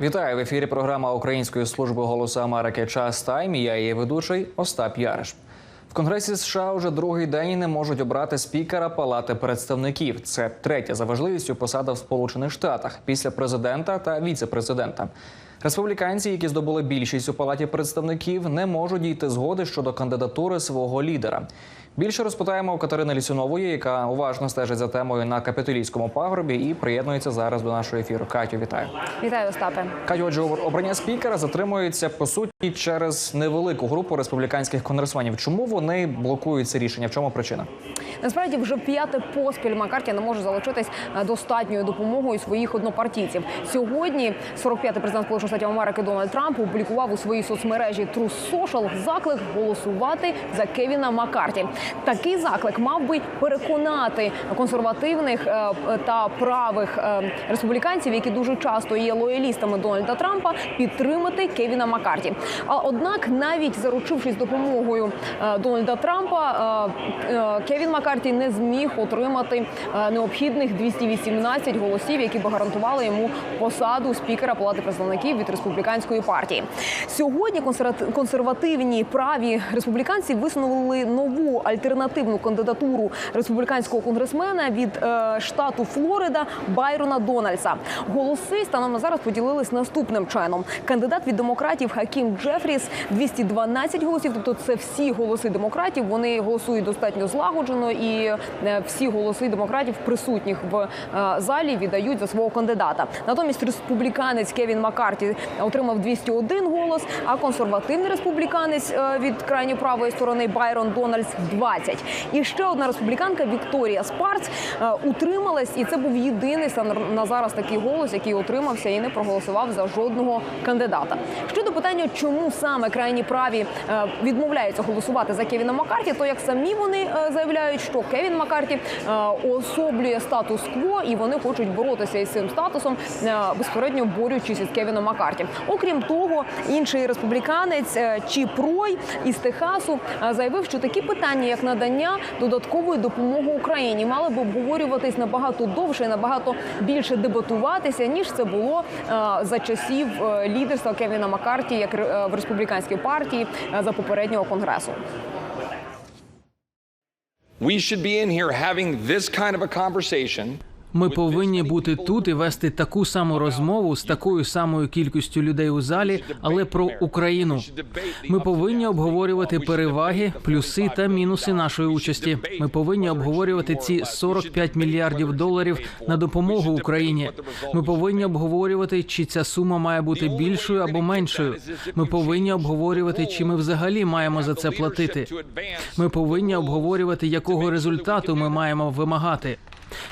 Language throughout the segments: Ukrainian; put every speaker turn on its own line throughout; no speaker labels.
Вітаю в ефірі. Програма Української служби голосу Америки Час Тайм. Я її ведучий Остап Яриш. В Конгресі США вже другий день не можуть обрати спікера Палати представників. Це третя за важливістю посада в Сполучених Штатах після президента та віце-президента. Республіканці, які здобули більшість у палаті представників, не можуть дійти згоди щодо кандидатури свого лідера. Більше розпитаємо у Катерини Лісюнової, яка уважно стежить за темою на капітолійському пагорбі і приєднується зараз до нашого ефіру. Катю, вітаю.
Вітаю, Остапе.
Катю, отже, обрання спікера затримується по суті через невелику групу республіканських конгресменів. Чому вони блокують це рішення? В чому причина?
Насправді вже п'яте поспіль Маккарті не може залучитись е, достатньою допомогою своїх однопартійців. Сьогодні 45-й президент Сполучених Штатів Америки Дональд Трамп опублікував у своїй соцмережі True Social заклик голосувати за Кевіна Маккарті. Такий заклик мав би переконати консервативних е, та правих е, республіканців, які дуже часто є лоялістами Дональда Трампа, підтримати Кевіна Маккарті. Однак, навіть заручившись допомогою е, Дональда Трампа, Кевін Маккарті не зміг отримати необхідних 218 голосів, які б гарантували йому посаду спікера Палати представників від республіканської партії. Сьогодні консервати- консервативні праві республіканці висунули нову альтернативну кандидатуру республіканського конгресмена від е, штату Флорида Байрона Дональдса. Голоси станом на зараз поділились наступним чином. Кандидат від демократів Хакім Джефріс 212 голосів. Тобто, це всі голоси демократів. Вони голосують достатньо злагоджено, і е, всі голоси демократів присутніх в е, залі віддають за свого кандидата. Натомість республіканець Кевін Маккарті отримав 201 голос, а консервативний республіканець е, від крайньої правої сторони Байрон Дональдс 20. І ще одна республіканка Вікторія Спарц е, утрималась, і це був єдиний на зараз такий голос, який отримався і не проголосував за жодного кандидата. Щодо питання, чому саме крайні праві е, відмовляються голосувати за Кевіна Маккарті, то як самі вони е, заявляють, що Кевін Маккарті особлює статус-кво, і вони хочуть боротися із цим статусом, безпередньо борючись із Кевіном Маккарті. Окрім того, інший республіканець Чіп Рой із Техасу заявив, що такі питання, як надання додаткової допомоги Україні, мали б обговорюватись набагато довше, і набагато більше дебатуватися, ніж це було е, за часів е, лідерства Кевіна Маккарті, як е, в республіканській партії за попереднього конгресу.
We should be in here having this kind of a conversation.
Ми повинні бути тут і вести таку саму розмову з такою самою кількістю людей у залі, але про Україну. Ми повинні обговорювати переваги, плюси та мінуси нашої участі. Ми повинні обговорювати ці 45 мільярдів доларів на допомогу Україні. Ми повинні обговорювати, чи ця сума має бути більшою або меншою. Ми повинні обговорювати, чи ми взагалі маємо за це платити. Ми повинні обговорювати, якого результату ми маємо вимагати.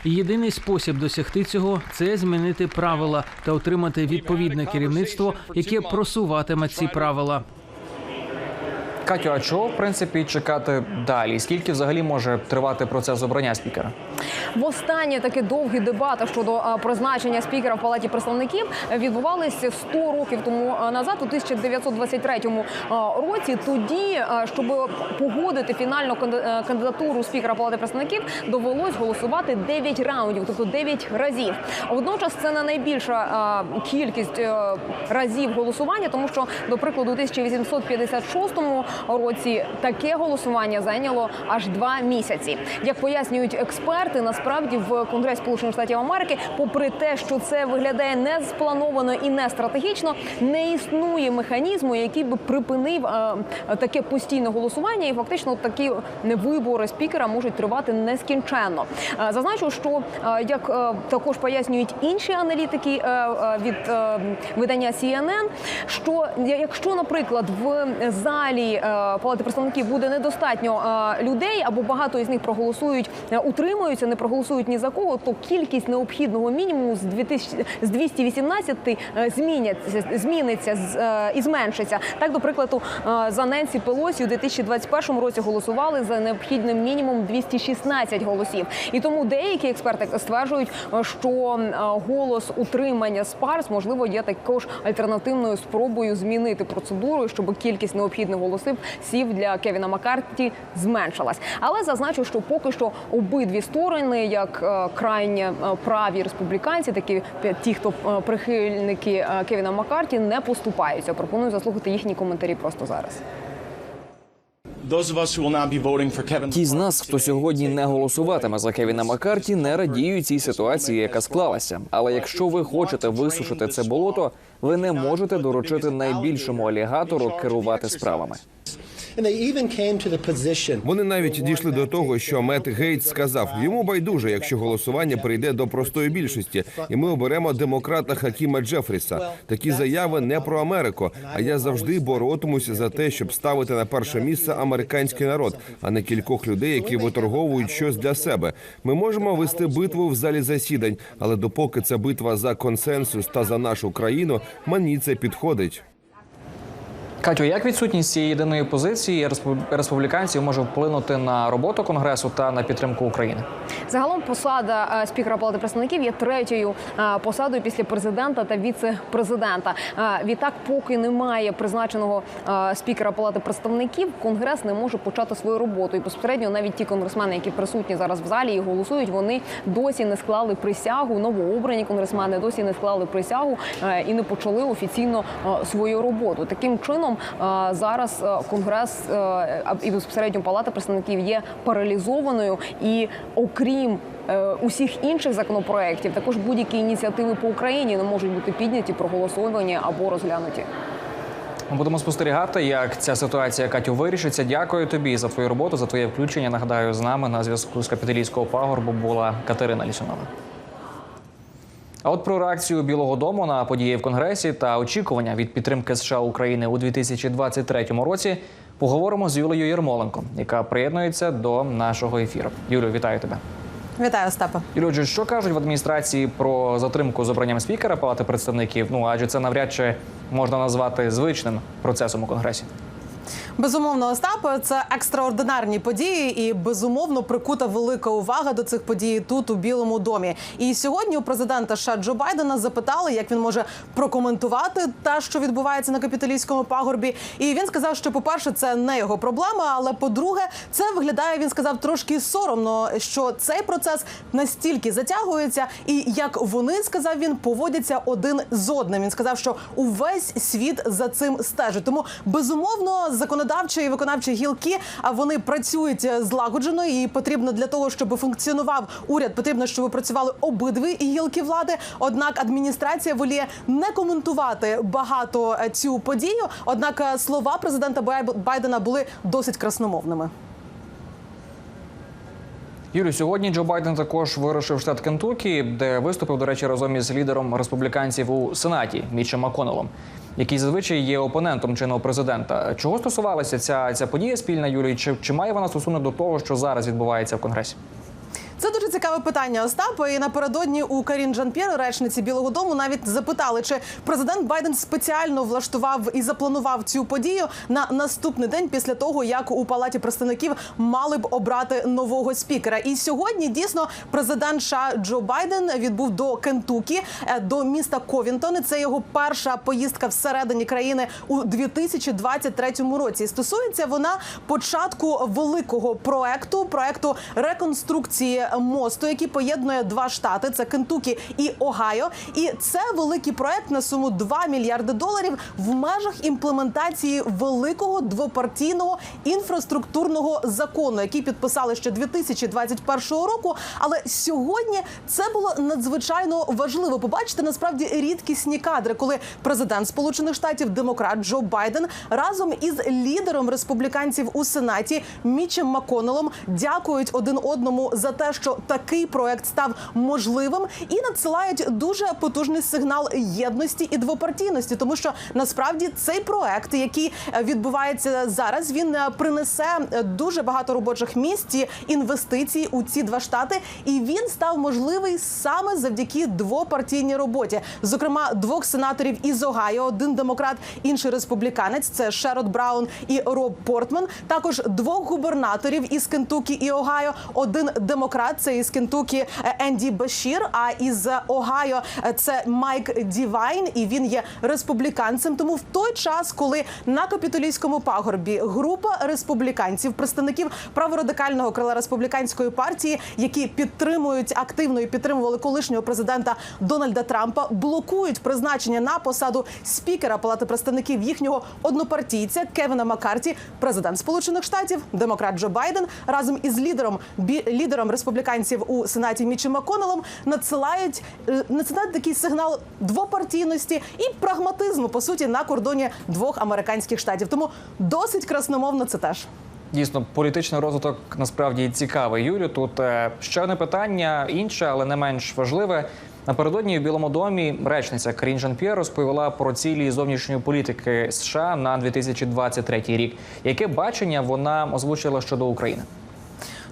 Єдиний спосіб досягти цього це змінити правила та отримати відповідне керівництво, яке просуватиме ці правила.
Катю, а чого в принципі чекати далі? Скільки взагалі може тривати процес обрання спікера?
Востаннє такі довгі дебати щодо призначення спікера в палаті представників відбувалися 100 років тому назад, у 1923 е, році. Тоді, щоб погодити фінальну е, кандидатуру спікера палати представників, довелось голосувати 9 раундів, тобто 9 разів. Водночас це не найбільша кількість е, разів голосування, тому що, до прикладу, у 1856 році таке голосування зайняло аж два місяці. Як пояснюють експерти, насправді в Конгресі Сполучених Штатів Америки, попри те, що це виглядає не сплановано і не стратегічно, не існує механізму, який би припинив е, таке постійне голосування, і фактично такі вибори спікера можуть тривати нескінченно. Е, Зазначу, що е, як е, також пояснюють інші аналітики е, е, від е, видання CNN, що якщо, наприклад, в залі е, палати представників буде недостатньо е, людей, або багато із них проголосують, е, утримуються, не проголосують ні за кого, то кількість необхідного мінімуму з 2000, з 218 е, зміняться, зміниться е, і зменшиться. Так, до прикладу, е, за Ненсі Пелосі у 2021 році голосували за необхідним мінімум 216 голосів. І тому деякі експерти стверджують, що голос утримання Спарс можливо є також альтернативною спробою змінити процедуру, щоб кількість необхідних голосів сів для Кевіна Маккарті зменшилась. Але зазначу, що поки що обидві сторони сторони, як е, крайнє е, праві республіканці, такі ті, хто е, прихильники Кевіна Маккарті, не поступаються. Пропоную заслухати їхні коментарі просто зараз.
Ті з нас, хто сьогодні не голосуватиме за Кевіна Маккарті, не радіють цій ситуації, яка склалася. Але якщо ви хочете висушити це болото, ви не можете доручити найбільшому алігатору керувати справами.
Вони навіть дійшли до того, що Мет Гейтс сказав: йому байдуже, якщо голосування прийде до простої більшості, і ми оберемо демократа Хакіма Джефріса. Такі заяви не про Америку. А я завжди боротимуся за те, щоб ставити на перше місце американський народ, а не кількох людей, які виторговують щось для себе. Ми можемо вести битву в залі засідань, але допоки це битва за консенсус та за нашу країну, мені це підходить.
Катю, як відсутність цієї єдиної позиції респу- республіканців може вплинути на роботу конгресу та на підтримку України?
Загалом посада е, спікера Палати представників є третьою е, посадою після президента та віце-президента. Е, Відтак, поки немає призначеного спікера Палати представників, конгрес не може почати свою роботу. І безпосередньо навіть ті конгресмени, які присутні зараз в залі і голосують, вони досі не склали присягу. Новообрані конгресмени досі не склали присягу і не почали офіційно свою роботу. Таким чином е, зараз е, конгрес е, і безпосередньо Палата представників є паралізованою і окрім. Усіх інших законопроєктів також будь-які ініціативи по Україні не можуть бути підняті, проголосовані або розглянуті.
Ми будемо спостерігати, як ця ситуація Катю вирішиться. Дякую тобі за твою роботу, за твоє включення. Нагадаю, з нами на зв'язку з капіталійського пагорбу була Катерина Лісунова. А от про реакцію Білого Дому на події в Конгресі та очікування від підтримки США України у 2023 році поговоримо з Юлією Єрмоленко, яка приєднується до нашого ефіру. Юлію, вітаю тебе.
Вітаю, Остапе.
Юлію, отже, що кажуть в адміністрації про затримку з обранням спікера Палати представників? Ну адже це навряд чи можна назвати звичним процесом у Конгресі.
Безумовно, Остапе, це екстраординарні події, і безумовно прикута велика увага до цих подій тут у Білому домі. І сьогодні у президента США Джо Байдена запитали, як він може прокоментувати те, що відбувається на капіталійському пагорбі. І він сказав, що, по-перше, це не його проблема. Але по-друге, це виглядає. Він сказав трошки соромно, що цей процес настільки затягується, і як вони сказав він, поводяться один з одним. Він сказав, що увесь світ за цим стежить. Тому безумовно законодавчі і виконавчі гілки а вони працюють е, злагоджено і потрібно для того, щоб функціонував уряд. Потрібно, щоб працювали обидві гілки влади. Однак адміністрація воліє не коментувати багато е, цю подію. Однак е, слова президента Бай- Байдена були досить красномовними.
Юлю, сьогодні Джо Байден також вирушив штат Кентукі, де виступив, до речі, разом із лідером республіканців у Сенаті Мічем Маконелом, який зазвичай є опонентом чинного президента. Чого стосувалася ця, ця подія спільна Юлії? Чи, чи має вона стосунок до того, що зараз відбувається в Конгресі?
Це дуже цікаве питання, Остапа. І напередодні у Карін Жан-П'єр, речниці Білого Дому, навіть запитали, чи президент Байден спеціально влаштував і запланував цю подію на наступний день після того, як у палаті представників мали б обрати нового спікера. І сьогодні дійсно президент США Джо Байден відбув до Кентукі, е, до міста Ковінтон. Це його перша поїздка всередині країни у 2023 році. Стосується вона початку великого проекту проекту реконструкції мосту, який поєднує два штати: це Кентукі і Огайо. І це великий проект на суму 2 мільярди доларів в межах імплементації великого двопартійного інфраструктурного закону, який підписали ще 2021 року. Але сьогодні це було надзвичайно важливо побачити насправді рідкісні кадри, коли президент Сполучених Штатів, демократ Джо Байден, разом із лідером республіканців у сенаті Мічем Маконелом дякують один одному за те, що такий проект став можливим, і надсилають дуже потужний сигнал єдності і двопартійності, тому що насправді цей проект, який е, відбувається зараз, він е, принесе е, дуже багато робочих місць і інвестицій у ці два штати, і він став можливий саме завдяки двопартійній роботі, зокрема двох сенаторів із Огайо, один демократ, інший республіканець. Це Шерод Браун і Роб Портман. Також двох губернаторів із Кентукі і Огайо, один демократ. Демократ. Це із Кентукі е, Енді Башір. А із Огайо е, це Майк Дівайн, і він є республіканцем. Тому в той час, коли на капітолійському пагорбі група республіканців, представників праворадикального крила республіканської партії, які підтримують активно і підтримували колишнього президента Дональда Трампа, блокують призначення на посаду спікера Палати представників їхнього однопартійця Кевіна Маккарті, президент Сполучених Штатів, демократ Джо Байден разом із лідером лідером республіканців у сенаті Мічем Маконелом надсилають е, надсилають такий сигнал двопартійності і прагматизму по суті на кордоні двох американських штатів. Тому досить красномовно це теж.
Дійсно, політичний розвиток насправді цікавий. Юлю, тут е, ще одне питання, інше, але не менш важливе. Напередодні в Білому домі речниця Карін Жан-П'єр розповіла про цілі зовнішньої політики США на 2023 рік. Яке бачення вона озвучила щодо України?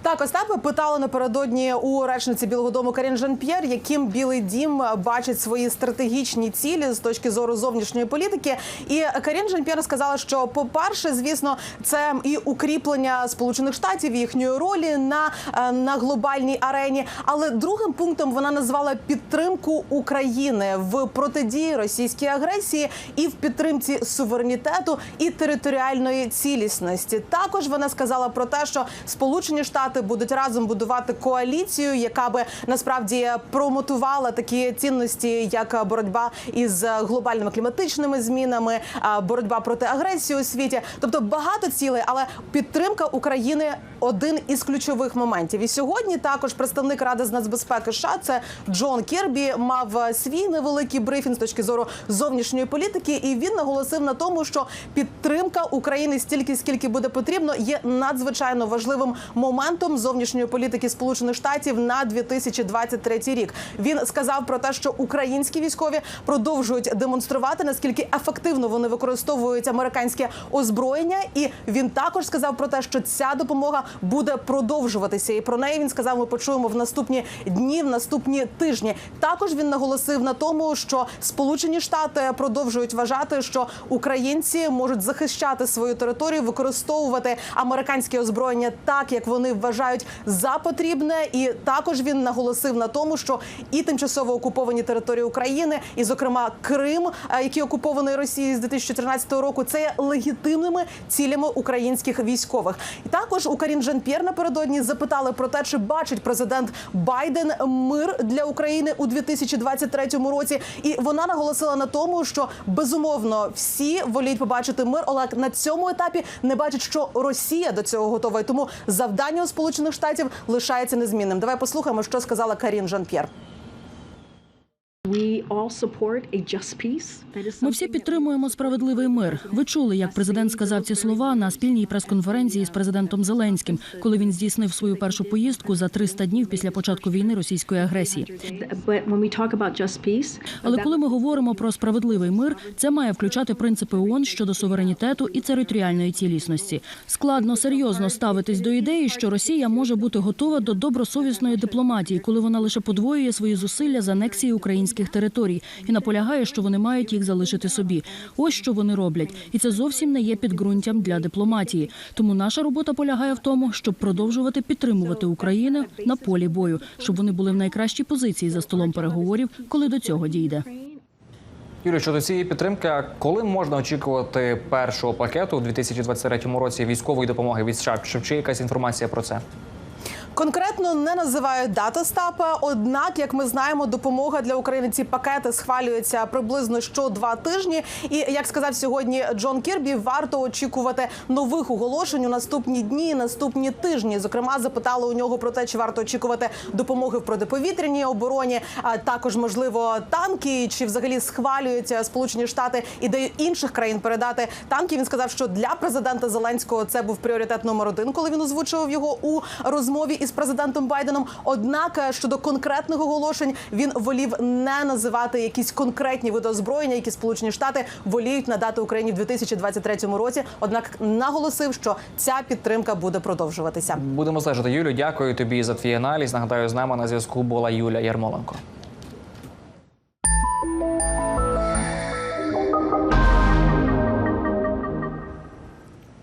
Так, Остапе питали напередодні у речниці Білого Дому Карін Жан-П'єр, яким Білий Дім бачить свої стратегічні цілі з точки зору зовнішньої політики. І Карін Жан-П'єр сказала, що по-перше, звісно, це і укріплення Сполучених Штатів їхньої ролі на, е, на глобальній арені. Але другим пунктом вона назвала підтримку України в протидії російській агресії і в підтримці суверенітету і територіальної цілісності. Також вона сказала про те, що Сполучені Штати будуть разом будувати коаліцію, яка би насправді промотувала такі цінності, як боротьба із глобальними кліматичними змінами, боротьба проти агресії у світі. Тобто багато цілей, але підтримка України один із ключових моментів. І сьогодні також представник ради з нацбезпеки США, це Джон Кірбі, мав свій невеликий брифінг з точки зору зовнішньої політики, і він наголосив на тому, що підтримка України стільки, скільки буде потрібно, є надзвичайно важливим моментом зовнішньої політики Сполучених Штатів на 2023 рік. Він сказав про те, що українські військові продовжують демонструвати наскільки ефективно вони використовують американське озброєння, і він також сказав про те, що ця допомога буде продовжуватися. І про неї він сказав. Ми почуємо в наступні дні, в наступні тижні. Також він наголосив на тому, що Сполучені Штати продовжують вважати, що українці можуть захищати свою територію, використовувати американське озброєння так, як вони вважають за потрібне. І також він наголосив на тому, що і тимчасово окуповані території України, і зокрема Крим, е, який окупований Росією з 2014 року, це є легітимними цілями українських військових. І також у Карін Жан-П'єр напередодні запитали про те, чи бачить президент Байден мир для України у 2023 році. І вона наголосила на тому, що безумовно всі воліють побачити мир, але на цьому етапі не бачать, що Росія до цього готова. І тому завдання у Сполучених Штатів лишається незмінним. Давай послухаємо, що сказала Карін Жан-П'єр.
Ми всі підтримуємо справедливий мир. Ви чули, як президент сказав ці слова на спільній прес-конференції з президентом Зеленським, коли він здійснив свою першу поїздку за 300 днів після початку війни російської агресії. Але коли ми говоримо про справедливий мир, це має включати принципи ООН щодо суверенітету і територіальної цілісності. Складно серйозно ставитись до ідеї, що Росія може бути готова до добросовісної дипломатії, коли вона лише подвоює свої зусилля з анексії українських територій і наполягає, що вони мають їх залишити собі. Ось що вони роблять, і це зовсім не є підґрунтям для дипломатії. Тому наша робота полягає в тому, щоб продовжувати підтримувати Україну на полі бою, щоб вони були в найкращій позиції за столом переговорів, коли до цього дійде.
Юлію, щодо цієї підтримки, коли можна очікувати першого пакету у 2023 році військової допомоги від США? Чи є якась інформація про це?
Конкретно не називають дата стапа. Однак, як ми знаємо, допомога для України ці пакети схвалюються приблизно що два тижні. І як сказав сьогодні Джон Кірбі, варто очікувати нових оголошень у наступні дні, наступні тижні. Зокрема, запитали у нього про те, чи варто очікувати допомоги в протиповітряній обороні, а також можливо танки, чи взагалі схвалюються Сполучені Штати ідею інших країн передати танки. Він сказав, що для президента Зеленського це був пріоритет номер один, коли він озвучував його у розмові із президентом Байденом. Однак е, щодо конкретних оголошень він волів не називати якісь конкретні види озброєння, які Сполучені Штати воліють надати Україні в 2023 році. Однак наголосив, що ця підтримка буде продовжуватися.
Будемо стежити. Юлю, дякую тобі за твій аналіз. Нагадаю, з нами на зв'язку була Юля Ярмоленко.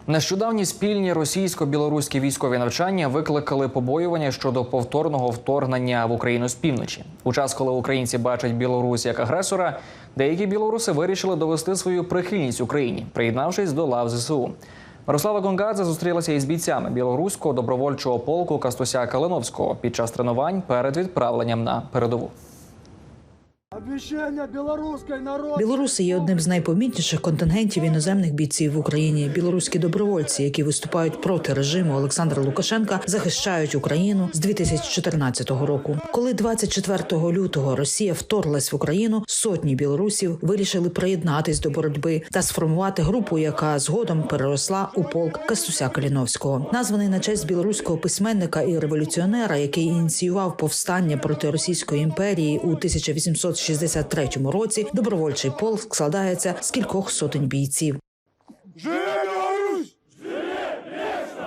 Нещодавні спільні російсько-білоруські військові навчання викликали побоювання щодо повторного вторгнення в Україну з півночі. У час, коли українці бачать Білорусь як агресора, деякі білоруси вирішили довести свою прихильність Україні, приєднавшись до лав ЗСУ. Мирослава Гонгадзе зустрілася із бійцями білоруського добровольчого полку Кастуся Калиновського під час тренувань перед відправленням на передову.
Білоруси є одним з найпомітніших контингентів іноземних бійців в Україні. Білоруські добровольці, які виступають проти режиму Олександра Лукашенка, захищають Україну з 2014 року. Коли 24 лютого Росія вторглась в Україну, сотні білорусів вирішили приєднатись до боротьби та сформувати групу, яка згодом переросла у полк Кастуся Каліновського, названий на честь білоруського письменника і революціонера, який ініціював повстання проти Російської імперії у 1863 році. Добровольчий полк складається з кількох сотень бійців.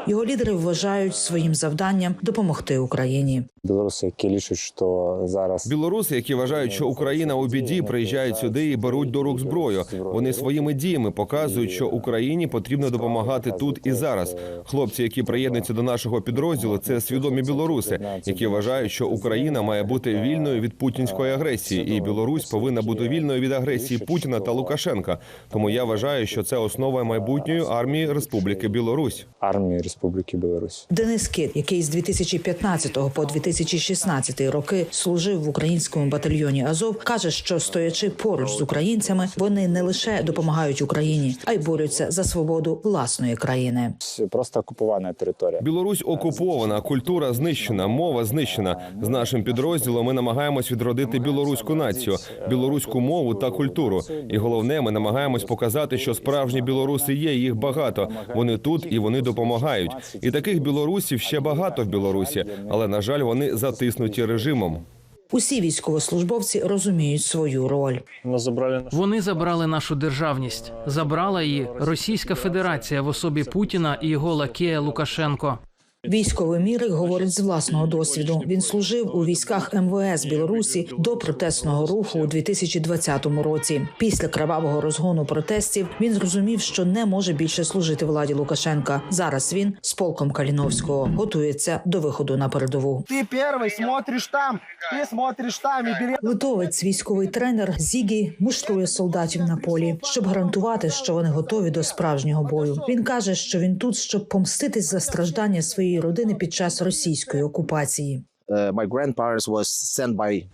Його лідери вважають своїм завданням допомогти Україні.
Білоруси, які лічать, що зараз
Білоруси, які вважають, що Україна у біді, приїжджають сюди і беруть до рук зброю. Вони своїми діями показують, що Україні потрібно допомагати тут і зараз. Хлопці, які приєднуються до нашого підрозділу, це свідомі білоруси, які вважають, що Україна має бути вільною від путінської агресії, і Білорусь повинна бути вільною від агресії Путіна та Лукашенка. Тому я вважаю, що це основа майбутньої армії Республіки Білорусь.
армії Республіки Білорусь.
Денис Кит, який з 2015 по 2016 роки служив в українському батальйоні Азов, каже, що стоячи поруч з українцями, вони не лише допомагають Україні, а й борються за свободу власної країни.
Просто окупована територія.
Білорусь окупована, культура знищена, мова знищена. З нашим підрозділом ми намагаємось відродити білоруську націю, білоруську мову та культуру. І головне, ми намагаємось показати, що справжні білоруси є. Їх багато. Вони тут і вони допомагають. І таких білорусів ще багато в Білорусі, але на жаль, вони затиснуті режимом.
Усі військовослужбовці розуміють свою роль.
Вони забрали нашу державність. Забрала її Російська Федерація в особі Путіна і його лакея Лукашенко.
Військовий мірик говорить з власного досвіду. Він служив у військах МВС Білорусі до протестного руху у 2020 році. Після кровавого розгону протестів він зрозумів, що не може більше служити владі Лукашенка. Зараз він з полком Каліновського готується до виходу на передову.
Ты первый смотришь там, ты смотришь там и берешь.
Литовець, військовий тренер Зігі муштрує солдатів на полі, щоб гарантувати, що вони готові до справжнього бою. Він каже, що він тут, щоб помститись за страждання своєї родини під час російської окупації.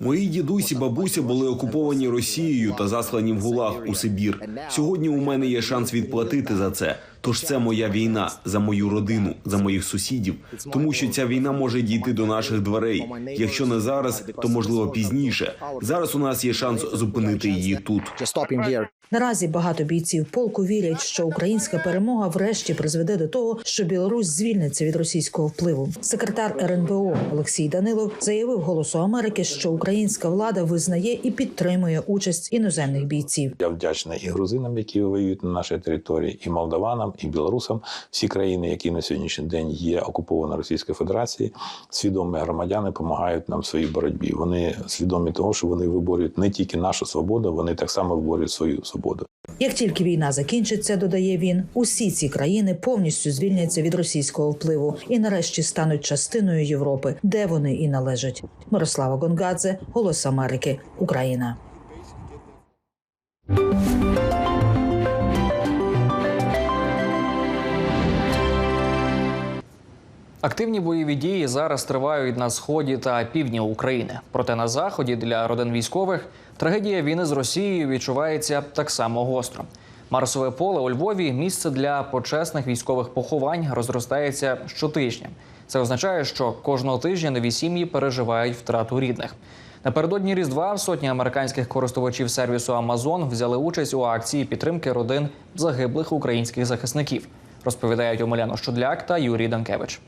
Мої дідусі бабуся були окуповані Росією та заслані в ГУЛАГ у Сибір. Сьогодні у мене є шанс відплатити за це. Тож це моя війна за мою родину, за моїх сусідів. Тому що ця війна може дійти до наших дверей. Якщо не зараз, то можливо пізніше. Зараз у нас є шанс зупинити її тут.
Наразі багато бійців полку вірять, що українська перемога врешті призведе до того, що Білорусь звільниться від російського впливу. Секретар РНБО Олексій Данилов заявив Голосу Америки, що українська влада визнає і підтримує участь іноземних бійців.
Я вдячний і грузинам, які воюють на нашій території, і молдаванам, і білорусам. Всі країни, які на сьогоднішній день є окуповані Російською Федерацією, свідомі громадяни допомагають нам в своїй боротьбі. Вони свідомі того, що вони виборюють не тільки нашу свободу, вони так само виборюють свою свободу.
Як тільки війна закінчиться, додає він, усі ці країни повністю звільняться від російського впливу і нарешті стануть частиною Європи, де вони і належать. Мирослава Гонгадзе, Голос Америки, Україна.
Активні бойові дії зараз тривають на сході та півдні України. Проте на заході для родин військових трагедія війни з Росією відчувається так само гостро. Марсове поле у Львові місце для почесних військових поховань розростається щотижня. Це означає, що кожного тижня нові сім'ї переживають втрату рідних. Напередодні Різдва сотні американських користувачів сервісу Amazon взяли участь у акції підтримки родин загиблих українських захисників. Розповідають Омеляно Щудляк та Юрій Данкевич.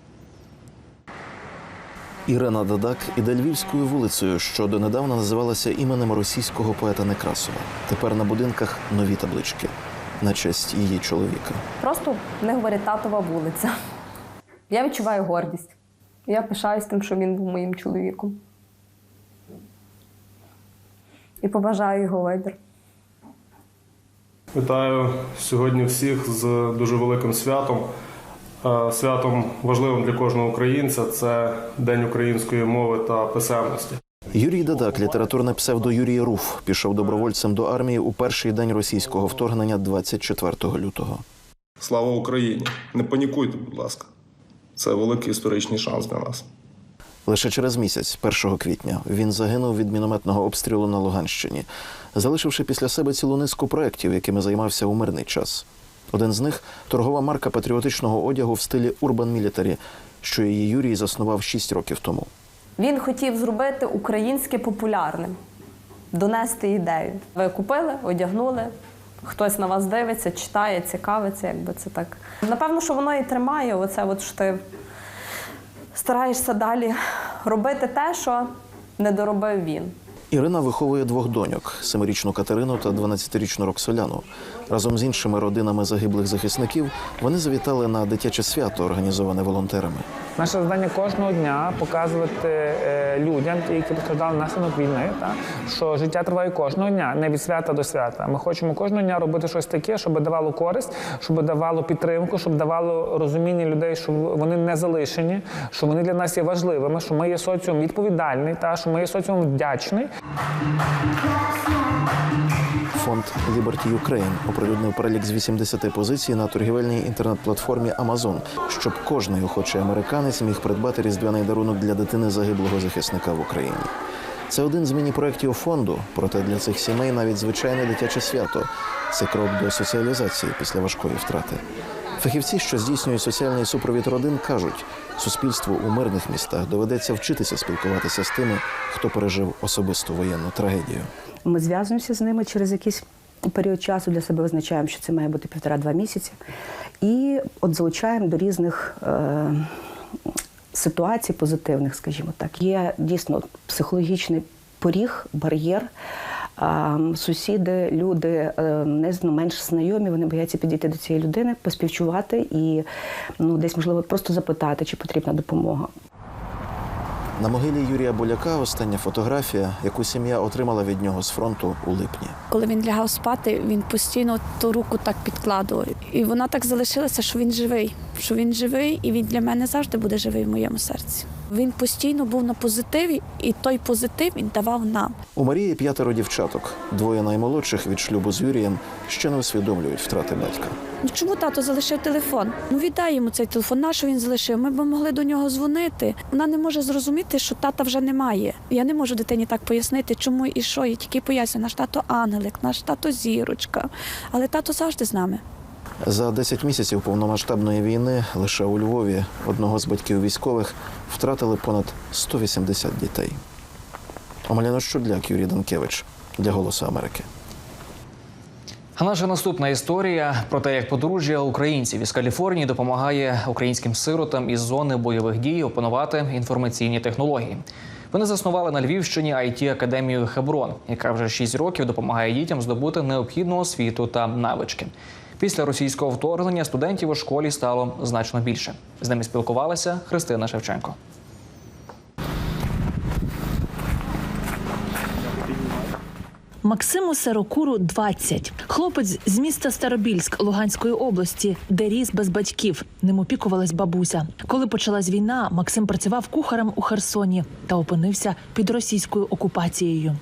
Ірина Дадак іде Львівською вулицею, що донедавна називалася іменем російського поета Некрасова. Тепер на будинках нові таблички на честь її чоловіка.
Просто не говорять татова вулиця. Я відчуваю гордість. Я пишаюсь тим, що він був моїм чоловіком. І побажаю його вибір.
Вітаю сьогодні всіх з дуже великим святом. Е, Святом важливим для кожного українця це День української мови та писемності.
Юрій Дадак, літературне псевдо Юрій Руф, пішов добровольцем до армії у перший день російського вторгнення 24 лютого.
Слава Україні! Не панікуйте, будь ласка. Це великий історичний шанс для нас.
Лише через місяць, 1 квітня, він загинув від мінометного обстрілу на Луганщині, залишивши після себе цілу низку проєктів, якими займався у мирний час. Один з них торгова марка патріотичного одягу в стилі Urban Military, що її Юрій заснував 6 років тому.
Він хотів зробити українське популярним, донести ідею. Ви купили, одягнули. Хтось на вас дивиться, читає, цікавиться, якби це так. Напевно, що воно і тримає. Оце, от, що ти стараєшся далі робити те, що не доробив він.
Ірина виховує двох доньок: семирічну Катерину та 12-річну Роксоляну. Разом з іншими родинами загиблих захисників вони завітали на дитяче свято, організоване волонтерами.
Наше завдання кожного дня показувати е, людям, які постраждали внаслідок війни, та що життя триває кожного дня, не від свята до свята. Ми хочемо кожного дня робити щось таке, щоб давало користь, щоб давало підтримку, щоб давало розуміння людей, що вони не залишені, що вони для нас є важливими, що ми є соціум відповідальний, та що ми є соціум вдячний.
Фонд Liberty Ukraine оприлюднив перелік з 80 позицій на торгівельній інтернет-платформі Amazon, щоб кожний охочий американець міг придбати різдвяний дарунок для дитини загиблого захисника в Україні. Це один з міні-проєктів фонду, проте для цих сімей навіть звичайне дитяче свято це крок до соціалізації після важкої втрати. Фахівці, що здійснюють соціальний супровід родин, кажуть, суспільству у мирних містах доведеться вчитися спілкуватися з тими, хто пережив особисту воєнну трагедію.
Ми зв'язуємося з ними через якийсь період часу для себе визначаємо, що це має бути півтора-два місяці. І от залучаємо до різних е, ситуацій позитивних, скажімо так. Є дійсно психологічний поріг, бар'єр. Сусіди, люди е, не менш знайомі, вони бояться підійти до цієї людини, поспівчувати і ну, десь можливо просто запитати, чи потрібна допомога.
На могилі Юрія Буляка остання фотографія, яку сім'я отримала від нього з фронту у липні.
Коли він лягав спати, він постійно ту руку так підкладував. І вона так залишилася, що він живий. Що він живий, і він для мене завжди буде живий в моєму серці. Він постійно був на позитиві, і той позитив він давав нам.
У Марії п'ятеро дівчаток. Двоє наймолодших від шлюбу з Юрієм ще не усвідомлюють втрати батька.
Ну чому тато залишив телефон? Ну віддай йому цей телефон. Нащо він залишив? Ми б могли до нього дзвонити. Вона не може зрозуміти, що тата вже немає. Я не можу дитині так пояснити, чому і що. Я тільки пояснюю, наш тато ангелик, наш тато зірочка. Але тато завжди з нами.
За 10 місяців повномасштабної війни лише у Львові одного з батьків військових втратили понад 180 дітей. Омеляно Щудляк, Юрій Данкевич для Голосу Америки.
А наша наступна історія про те, як подружжя українців із Каліфорнії допомагає українським сиротам із зони бойових дій опанувати інформаційні технології. Вони заснували на Львівщині it академію Хеброн, яка вже 6 років допомагає дітям здобути необхідну освіту та навички. Після російського вторгнення студентів у школі стало значно більше. З ними спілкувалася Христина Шевченко.
Максиму Сарокуру 20. Хлопець з міста Старобільськ Луганської області, де ріс без батьків. Ним опікувалась бабуся. Коли почалась війна, Максим працював кухарем у Херсоні та опинився під російською окупацією.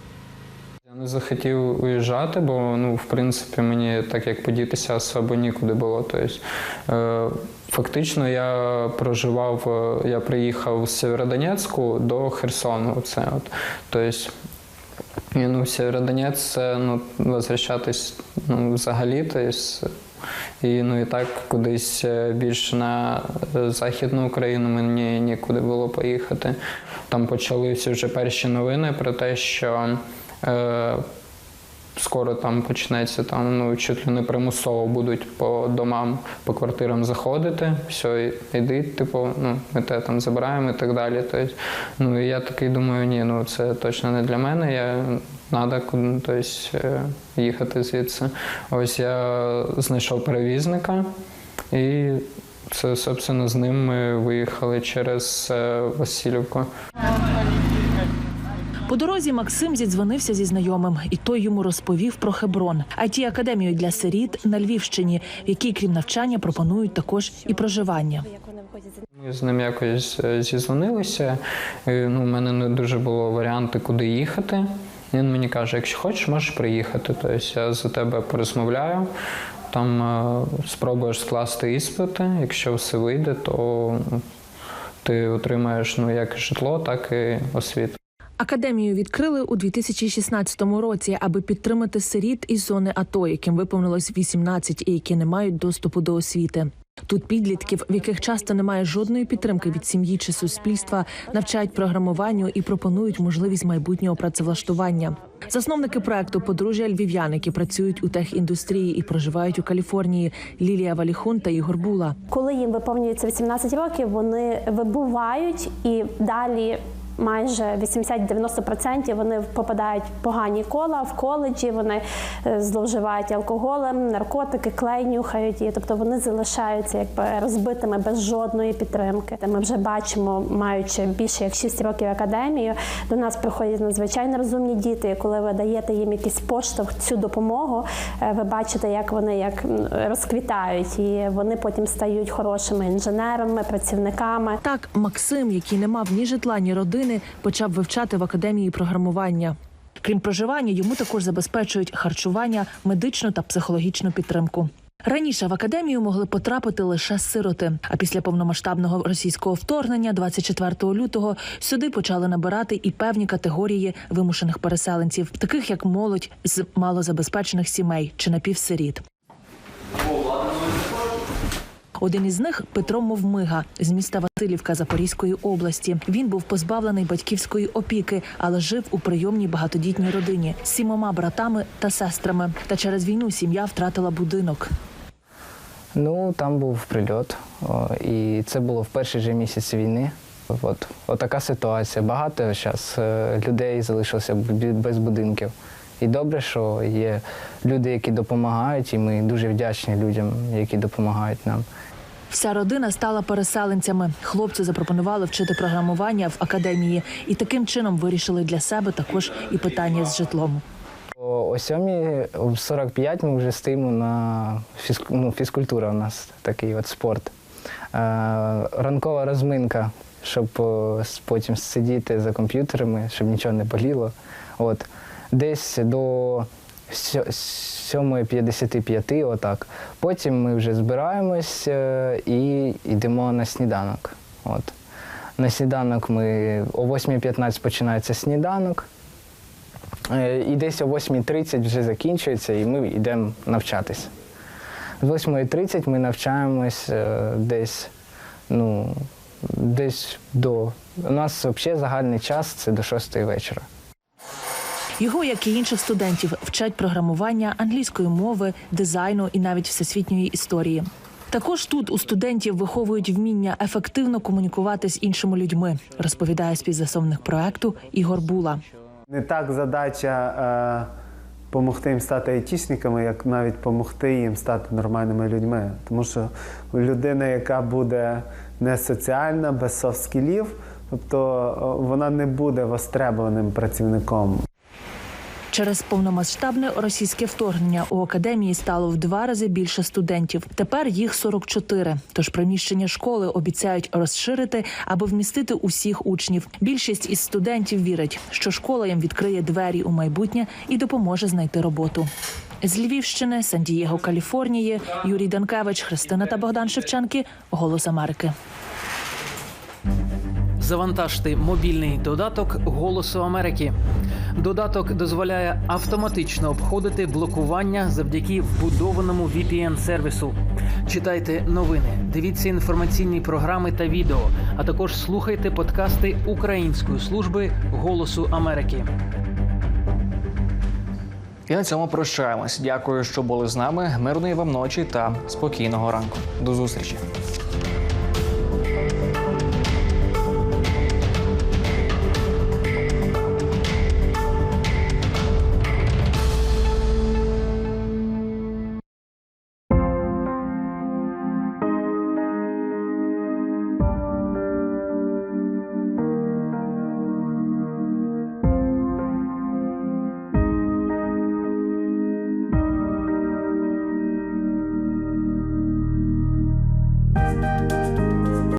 Не захотів уїжджати, бо ну, в принципі, мені так як подітися особо нікуди було. Тобто, е, фактично, я проживав, е, я приїхав з Сєвєродонецьку до Херсону. Оце от. Тобто, ну, Сєвєродонець це ну, возвращатись ну, взагалі. Тобто, і ну і так кудись е, більш на Західну Україну мені нікуди було поїхати. Там почалися вже перші новини про те, що е, скоро там почнеться там, ну чуть ли не примусово будуть по домам, по квартирам заходити. Все, іди, типу, ну ми те там забираємо і так далі. Тобто, ну і я такий думаю, ні, ну це точно не для мене. Я треба тобто, е, їхати звідси. Ось я знайшов перевізника і. Це, собственно, з ним ми виїхали через е, Васильівку.
По дорозі Максим зідзвонився зі знайомим, і той йому розповів про Хеброн, it академію для сиріт на Львівщині, в якій, крім навчання, пропонують також і проживання.
Ми з ним якось е, зізвонилися. Е, Ну, у мене не дуже було варіанти, куди їхати. Він мені каже, якщо хочеш, можеш приїхати. Тобто я за тебе порозмовляю, там е, спробуєш скласти іспити. Якщо все вийде, то ти отримаєш ну, як житло, так і освіту.
Академію відкрили у 2016 році, аби підтримати сиріт із зони АТО, яким виповнилось 18 і які не мають доступу до освіти. Тут підлітків, в яких часто немає жодної підтримки від сім'ї чи суспільства, навчають програмуванню і пропонують можливість майбутнього працевлаштування. Засновники проекту подружжя львів'ян, які працюють у техіндустрії і проживають у Каліфорнії. Лілія Валіхун та Ігор Була.
Коли їм виповнюється 18 років, вони вибувають і далі. Майже 80-90% вони попадають в погані кола в коледжі. Вони е, зловживають алкоголем, наркотики, клей нюхають її. Тобто вони залишаються якби розбитими без жодної підтримки. Ми вже бачимо, маючи більше як 6 років академію, до нас приходять надзвичайно розумні діти. І коли ви даєте їм якийсь поштовх цю допомогу, е, ви бачите, як вони як розквітають, і вони потім стають хорошими інженерами, працівниками.
Так, Максим, який не мав ні житла, ні родини, почав вивчати в академії програмування. Крім проживання, йому також забезпечують харчування, медичну та психологічну підтримку. Раніше в академію могли потрапити лише сироти. А після повномасштабного російського вторгнення, 24 лютого, сюди почали набирати і певні категорії вимушених переселенців, таких як молодь з малозабезпечених сімей чи напівсиріт. Один із них Петро Мовмига з міста Васильівка Запорізької області. Він був позбавлений батьківської опіки, але жив у прийомній багатодітній родині з сімома братами та сестрами. Та через війну сім'я втратила будинок.
Ну, там був прильот, і це було в перший же місяць війни. От, от така ситуація. Багато зараз людей залишилося без будинків. І добре, що є люди, які допомагають, і ми дуже вдячні людям, які допомагають нам.
Вся родина стала переселенцями. Хлопці запропонували вчити програмування в академії і таким чином вирішили для себе також і питання з житлом.
О о 7.45 ми вже стоїмо на фізк... ну, фізкультура у нас такий от спорт. Е, ранкова розминка, щоб потім сидіти за комп'ютерами, щоб нічого не боліло. От. Десь до 7.55, отак. Потім ми вже збираємось е, і йдемо на сніданок. От. На сніданок ми о 8.15 починається сніданок. Е, І десь о 8.30 вже закінчується, і ми йдемо навчатися. З 8.30 ми навчаємось е, десь, ну, десь до. У нас взагалі загальний час це до 6 вечора.
Його, як і інших студентів, вчать програмування англійської мови, дизайну і навіть всесвітньої історії. Також тут у студентів виховують вміння ефективно комунікувати з іншими людьми, розповідає співзасновник проекту Ігор Була.
Не так задача допомогти їм стати айтішниками, як навіть допомогти їм стати нормальними людьми. Тому що людина, яка буде не соціальна, без софт-скілів, тобто вона не буде востребованим працівником.
Через повномасштабне російське вторгнення у академії стало в два рази більше студентів. Тепер їх 44. Тож приміщення школи обіцяють розширити, аби вмістити усіх учнів. Більшість із студентів вірить, що школа їм відкриє двері у майбутнє і допоможе знайти роботу. З Львівщини, Сан-Дієго, Каліфорнії, Юрій Данкевич, Христина та Богдан Шевченки. Голос Америки.
Завантажте мобільний додаток Голосу Америки. Додаток дозволяє автоматично обходити блокування завдяки вбудованому VPN-сервісу. Читайте новини, дивіться інформаційні програми та відео, а також слухайте подкасти Української служби Голосу Америки.
І на цьому прощаємось. Дякую, що були з нами. Мирної вам ночі та спокійного ранку. До зустрічі.